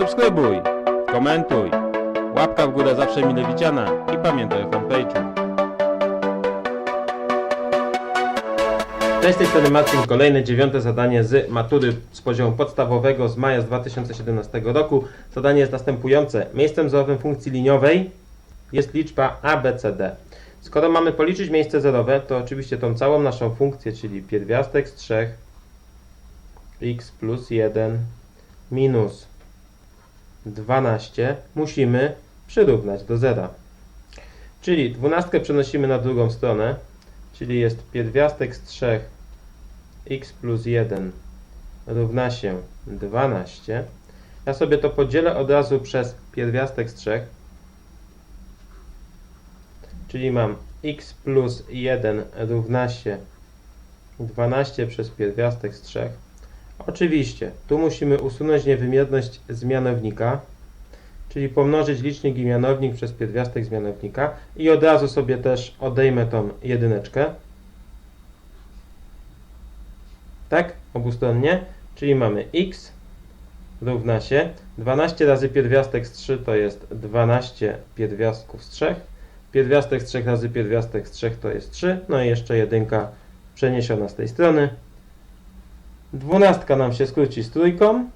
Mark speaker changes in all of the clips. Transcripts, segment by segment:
Speaker 1: Subskrybuj, komentuj, łapka w górę zawsze mile widziana i pamiętaj o fanpage'u. Cześć, tej strony Marcin. Kolejne dziewiąte zadanie z matury z poziomu podstawowego z maja z 2017 roku. Zadanie jest następujące. Miejscem zerowym funkcji liniowej jest liczba ABCD. Skoro mamy policzyć miejsce zerowe, to oczywiście tą całą naszą funkcję, czyli pierwiastek z 3 x plus 1 minus 12 musimy przyrównać do zera. Czyli 12 przenosimy na drugą stronę, czyli jest pierwiastek z 3 x plus 1 równa się 12. Ja sobie to podzielę od razu przez pierwiastek z 3, czyli mam x plus 1 równa się 12 przez pierwiastek z 3. Oczywiście, tu musimy usunąć niewymierność z mianownika, czyli pomnożyć licznik i mianownik przez pierwiastek z mianownika i od razu sobie też odejmę tą jedyneczkę. Tak? Obustronnie. Czyli mamy x równa się 12 razy pierwiastek z 3 to jest 12 pierwiastków z 3. Pierwiastek z 3 razy pierwiastek z 3 to jest 3. No i jeszcze jedynka przeniesiona z tej strony. Dwunastka nam się skróci z trójką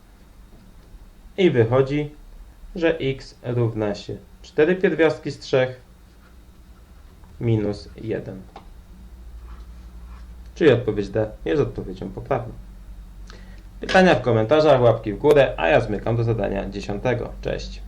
Speaker 1: i wychodzi, że x równa się 4 pierwiastki z 3 minus 1. Czyli odpowiedź D jest odpowiedzią poprawną. Pytania w komentarzach, łapki w górę, a ja zmykam do zadania 10. Cześć.